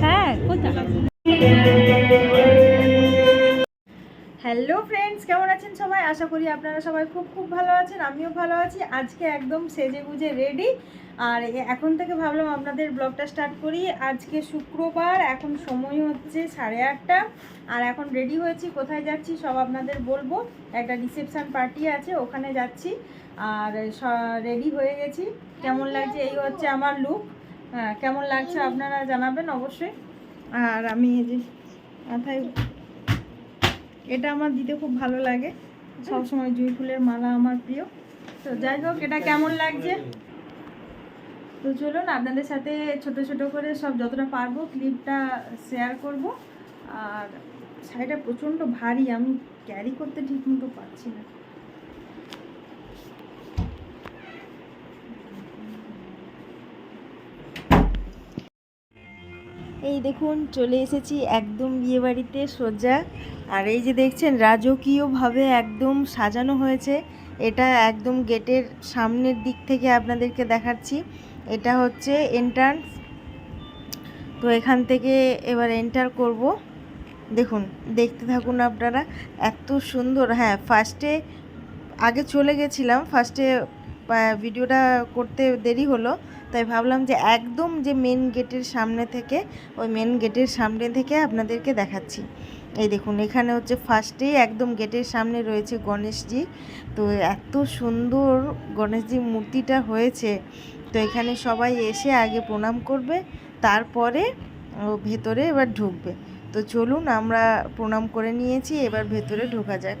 হ্যাঁ কোনটা hello friends কেমন আছেন সবাই? আশা করি আপনারা সবাই খুব খুব ভালো আছেন আমিও ভালো আছি। আজকে একদম সেজে গুজে রেডি আর এখন থেকে ভাবলাম আপনাদের ব্লগটা স্টার্ট করি। আজকে শুক্রবার এখন সময় হচ্ছে সাড়ে আটটা। আর এখন রেডি হয়েছি কোথায় যাচ্ছি সব আপনাদের বলব। একটা রিসেপশান পার্টি আছে ওখানে যাচ্ছি। আর রেডি হয়ে গেছি। কেমন লাগছে? এই হচ্ছে আমার লুক হ্যাঁ কেমন লাগছে আপনারা জানাবেন অবশ্যই। আর আমি এই যে মাথায় এটা আমার দিতে খুব ভালো লাগে। সব সময় জুঁই ফুলের মালা আমার প্রিয়। তো যাই হোক এটা কেমন লাগছে? তো চলুন আপনাদের সাথে ছোট ছোট করে সব যতটা পারব ক্লিপটা শেয়ার করব। আর শাড়িটা প্রচণ্ড ভারী আমি ক্যারি করতে ঠিক মতো পারছি না। এই দেখুন, চলে এসেছি একদম বিয়েবাড়িতে সোজা। আর এই যে দেখছেন, রাজকীয়ভাবে একদম সাজানো হয়েছে। এটা একদম গেটের সামনের দিক থেকে আপনাদেরকে দেখাচ্ছি। এটা হচ্ছে এন্ট্রান্স তো এখান থেকে এবার এন্টার করব। দেখুন, দেখতে থাকুন আপনারা, এত সুন্দর। হ্যাঁ ফার্স্টে আগে চলে গেছিলাম ফার্স্টে ভিডিওটা করতে দেরি হলো। তাই ভাবলাম যে একদম যে মেন গেটের সামনে থেকে, ওই মেন গেটের সামনে থেকে আপনাদেরকে দেখাচ্ছি। এই দেখুন, এখানে হচ্ছে ফার্স্টেই একদম গেটের সামনে রয়েছে গণেশজি। তো এত সুন্দর গণেশজি মূর্তিটা হয়েছে। তো এখানে সবাই এসে আগে প্রণাম করবে, তারপরে ও ভেতরে এবার ঢুকবে। তো চলুন, আমরা প্রণাম করে নিয়েছি, এবার ভেতরে ঢোকা যাক।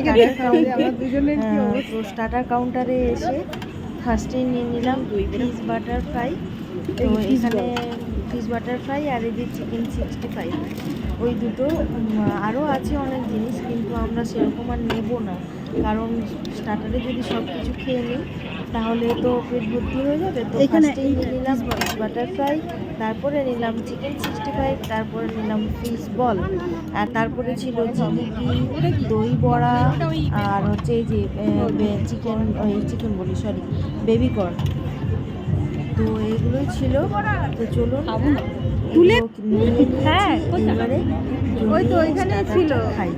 স্টার্টার কাউন্টারে কাউন্টারে এসে ফার্স্টে নিয়ে নিলাম ফিস বাটার ফ্রাই তো এখানে ফিস বাটার ফ্রাই আর এই যে চিকেন সিক্সটি ফাইভ ওই দুটো আরও আছে অনেক জিনিস কিন্তু আমরা সেরকম আর নেব না। কারণ স্টার্টারে যদি সব কিছু খেয়ে নিই তাহলে তো পেট ভর্তি হয়ে যাবে। তো এখানে নিলাম বাটার ফ্রাই তারপরে নিলাম চিকেন সিক্সটি ফাইভ তারপরে নিলাম ফিশ বল আর তারপরে ছিল জিলিপি দই বড়া আর হচ্ছে এই যে চিকেন ওই চিকেন বলি সরি বেবি কর্ন তো এগুলোই ছিল। তো চলুন তুলে? হ্যাঁ এবারে ওই তো ওইখানেই ছিল।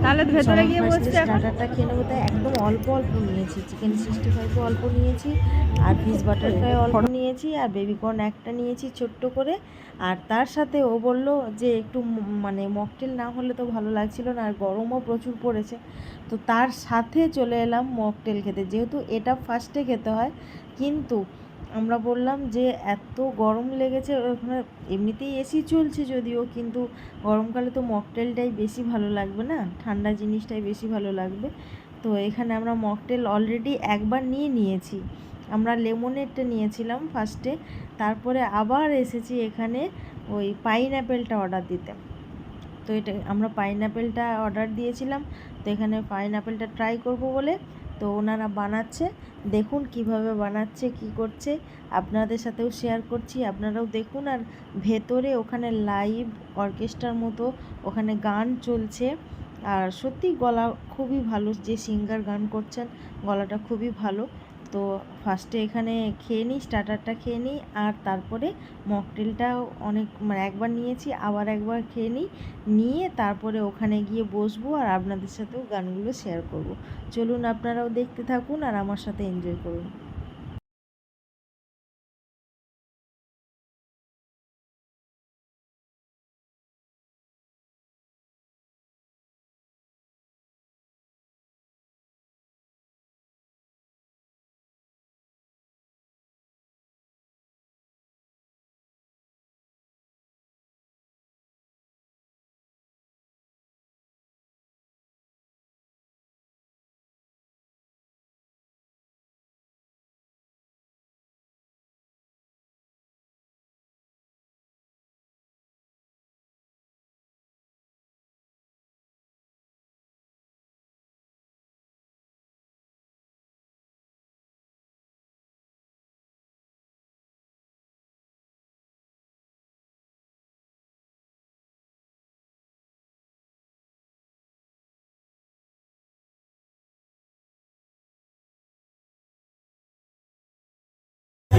তাহলে ভেতরে গিয়ে বসছে। স্টার্টারটা খেয়ে নেব। তাই একদম অল্প অল্প নিয়েছি। চিকেন সিক্সটি ফাইভও অল্প নিয়েছি। আর ফিশ বাটার ফ্রাই অল্প নিয়েছি। আর বেবি কর্ন একটা নিয়েছি ছোট্ট করে। আর তার সাথে ও বলল যে একটু মানে মকটেল না হলে তো ভালো লাগছিল না। আর গরমও প্রচুর পড়েছে। তো তার সাথে চলে এলাম মকটেল খেতে। যেহেতু এটা ফার্স্টে খেতে হয় কিন্তু আমরা বললাম যে, এত গরম লেগেছে ওখানে এমনিতেই এসি চলছে যদিও, কিন্তু গরমকালে তো মকটেলটাই বেশি ভালো লাগবে না? ঠান্ডা জিনিসটাই বেশি ভালো লাগবে। তো এখানে আমরা মকটেল অলরেডি একবার নিয়ে নিয়েছি। আমরা লেমনেরটা নিয়েছিলাম ফার্স্টে তারপরে আবার এসেছি এখানে ওই পাইন অ্যাপেলটা অর্ডার দিতে। তো এটা, আমরা পাইন অ্যাপেলটা অর্ডার দিয়েছিলাম। তো এখানে পাইন অ্যাপেলটা ট্রাই করব বলে তো ওনারা বানাচ্ছে। দেখুন কীভাবে বানাচ্ছে, কি করছে। আপনাদের সাথেও শেয়ার করছি। আপনারাও দেখুন আর ভেতরে ওখানে লাইভ অর্কেস্ট্রার মতো ওখানে গান চলছে। আর সত্যি গলা খুবই ভালো, যে সিঙ্গার গান করছেন, গলাটা খুবই ভালো। তো ফার্স্টে এখানে খেয়ে নিই স্টার্টারটা খেয়ে নিই, আর তারপরে মকটেলটাও অনেক মানে একবার নিয়েছি, আবার একবার খেয়ে নিই, নিয়ে তারপরে ওখানে গিয়ে বসবো আর আপনাদের সাথেও গানগুলো শেয়ার করব। চলুন আপনারাও দেখতে থাকুন আর আমার সাথে এনজয় করুন।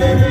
তো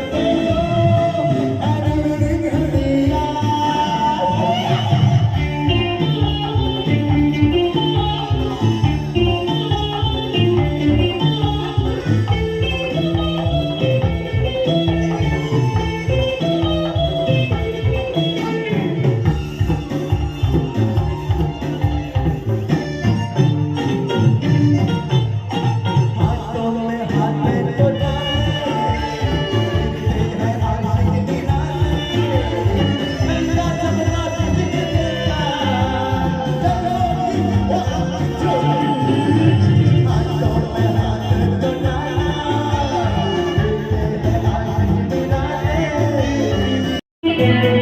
Yeah.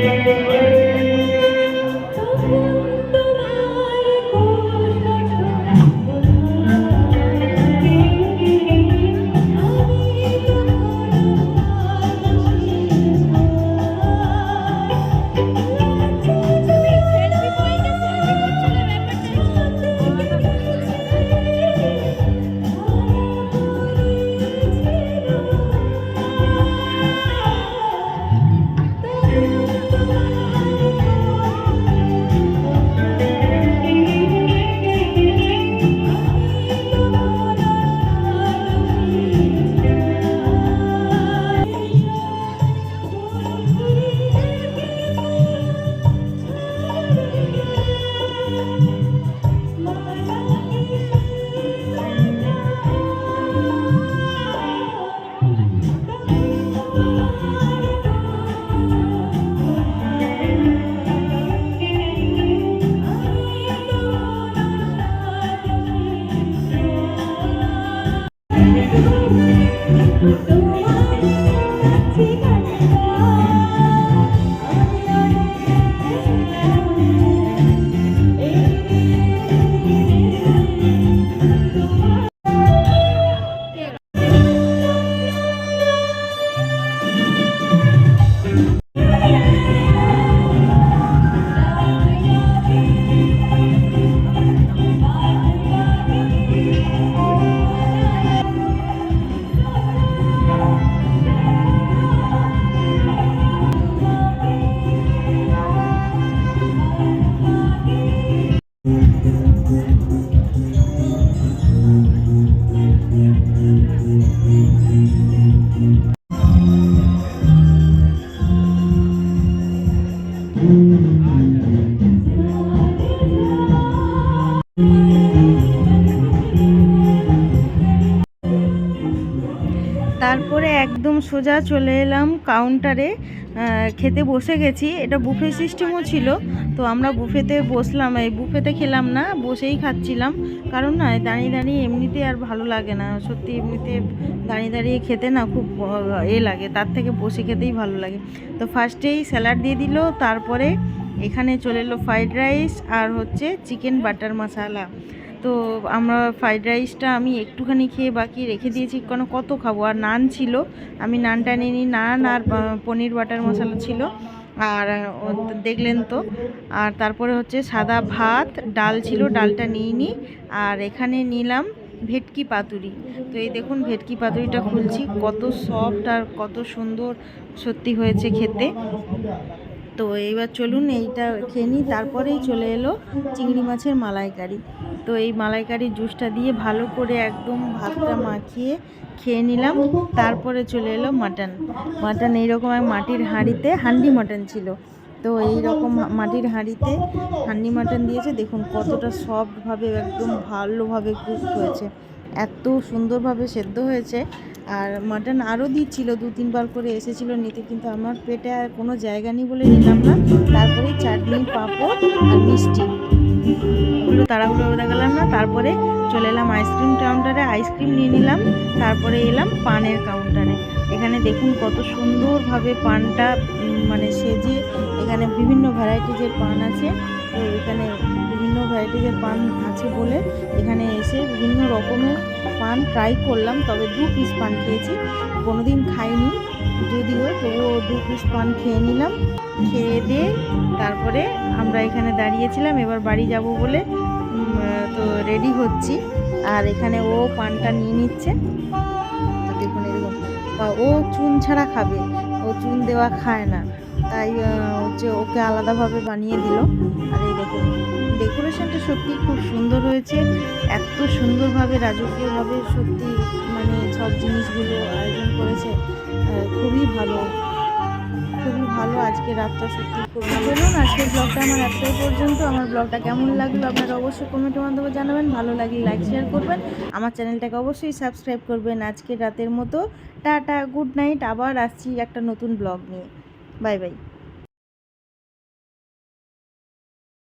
সোজা চলে এলাম কাউন্টারে খেতে বসে গেছি। এটা বুফে সিস্টেমও ছিল, তো আমরা বুফেতে বসলাম। এই বুফেতে খেলাম না, বসেই খাচ্ছিলাম। কারণ না দাঁড়িয়ে দাঁড়িয়ে এমনিতে আর ভালো লাগে না। সত্যি এমনিতে দাঁড়িয়ে দাঁড়িয়ে খেতে না খুব এ লাগে। তার থেকে বসে খেতেই ভালো লাগে। তো ফার্স্টেই স্যালাড দিয়ে দিল, তারপরে এখানে চলে এলো ফ্রাইড রাইস আর হচ্ছে চিকেন বাটার মশালা তো আমরা ফ্রাইড রাইসটা আমি একটুখানি খেয়ে বাকি রেখে দিয়েছি কারণ কত খাব? আর নান ছিল, আমি নানটা নিই। নান আর পনির, বাটার মশলা ছিল। আর দেখলেন তো। আর তারপরে হচ্ছে সাদা ভাত, ডাল ছিল, ডালটা নিয়ে নিই। আর এখানে নিলাম ভেটকি পাতুরি। তো এই দেখুন, ভেটকি পাতুরিটা খুলছি। কত সফট আর কত সুন্দর সত্যি হয়েছে খেতে। তো এইবার চলুন এইটা খেয়ে নিই। তারপরেই চলে এলো চিংড়ি মাছের মালাইকারি। তো এই মালাইকারির জুসটা দিয়ে ভালো করে একদম ভাতটা মাখিয়ে খেয়ে নিলাম। তারপরে চলে এলো মাটন। মাটন এইরকম এক মাটির হাঁড়িতে, হান্ডি মাটন ছিল। তো এই রকম মাটির হাঁড়িতে হান্ডি মাটন দিয়েছে। দেখুন কতটা সফটভাবে একদম ভালোভাবে কুক হয়েছে। এত সুন্দরভাবে সেদ্ধ হয়েছে। আর মাটন আরও দিচ্ছিল দু তিনবার করে এসেছিল নিতে, কিন্তু আমার পেটে আর কোনো জায়গা নেই বলে নিলাম না। তারপরে চাটনি, পাঁপড় আর মিষ্টি। ওগুলো তাড়াহুড়ো গেলাম না, তারপরে চলে এলাম আইসক্রিম কাউন্টারে আইসক্রিম নিয়ে নিলাম, তারপরে এলাম পানের কাউন্টারে এখানে দেখুন কত সুন্দরভাবে পানটা মানে সেজে, এখানে বিভিন্ন ভ্যারাইটিজের পান আছে। তো এখানে বিভিন্ন ভ্যারাইটিজের পান আছে বলে এখানে এসে বিভিন্ন রকমের পান ট্রাই করলাম, তবে দু পিস পান খেয়েছি। কোনোদিন খাইনি, যদিও তবুও দু পিস পান খেয়ে নিলাম। খেয়ে দিয়ে তারপরে আমরা এখানে দাঁড়িয়েছিলাম, এবার বাড়ি যাব বলে তো রেডি হচ্ছি। আর এখানে ও পানটা নিয়ে নিচ্ছে। তো দেখুন এরকম। ও চুন ছাড়া খাবে, ও চুন দেওয়া খায় না। তাই হচ্ছে ওকে আলাদাভাবে বানিয়ে দিল। আর এই দেখুন ডেকোরেশনটা সত্যি খুব সুন্দর হয়েছে। এত সুন্দরভাবে, রাজকীয়ভাবে সত্যি মানে সব জিনিসগুলো আয়োজন করেছে। খুবই ভালো। খুবই ভালো। আজকে রাতটা সত্যি খুব চলুন আজকের ব্লগটা আমার একটাই পর্যন্ত। আমার ব্লগটা কেমন লাগল আপনারা অবশ্যই কমেন্টের মাধ্যমে জানাবেন। ভালো লাগলে লাইক শেয়ার করবেন। আমার চ্যানেলটাকে অবশ্যই সাবস্ক্রাইব করবেন। আজকে রাতের মতো। টাটা গুড নাইট আবার আসছি একটা নতুন ব্লগ নিয়ে। Bye bye